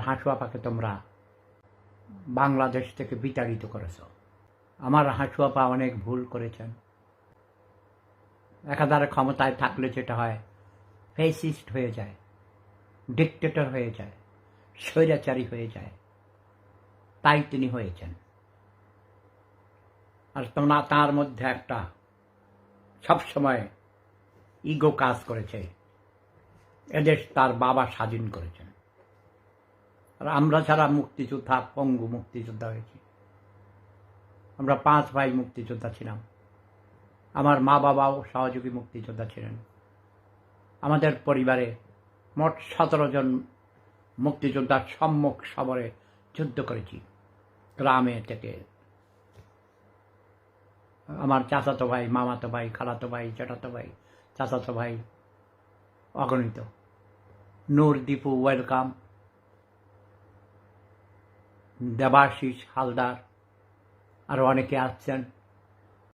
হাঁসুয়াপাকে তোমরা বাংলাদেশ থেকে বিতাড়িত করেছ। আমার হাঁসুয়াপা অনেক ভুল করেছেন। একাধারে ক্ষমতায় থাকলে যেটা হয় ফেসিস্ট হয়ে যায় ডিকটেটর হয়ে যায়, স্বৈরাচারী হয়ে যায়, তাই তিনি হয়েছেন। আর তোমরা তার মধ্যে একটা সবসময় ইগো কাজ করেছে। এদেশ তার বাবা স্বাধীন করেছেন। আর আমরা ছাড়া মুক্তিযোদ্ধা পঙ্গু মুক্তিযোদ্ধা হয়েছি। আমরা পাঁচ ভাই মুক্তিযোদ্ধা ছিলাম। আমার মা বাবাও সহযোগী মুক্তিযোদ্ধা ছিলেন। আমাদের পরিবারে মোট সতেরো জন মুক্তিযোদ্ধার সম্মুখ সমরে যুদ্ধ করেছি, গ্রামে থেকে। আমার চাচাতো ভাই, মামাতো ভাই, খালাতো ভাই জ্যাঠাতো ভাই, চাচাতো ভাই অগণিত। নূর, দীপু, ওয়েলকাম। দেবাশিস হালদার আরও অনেকে আসছেন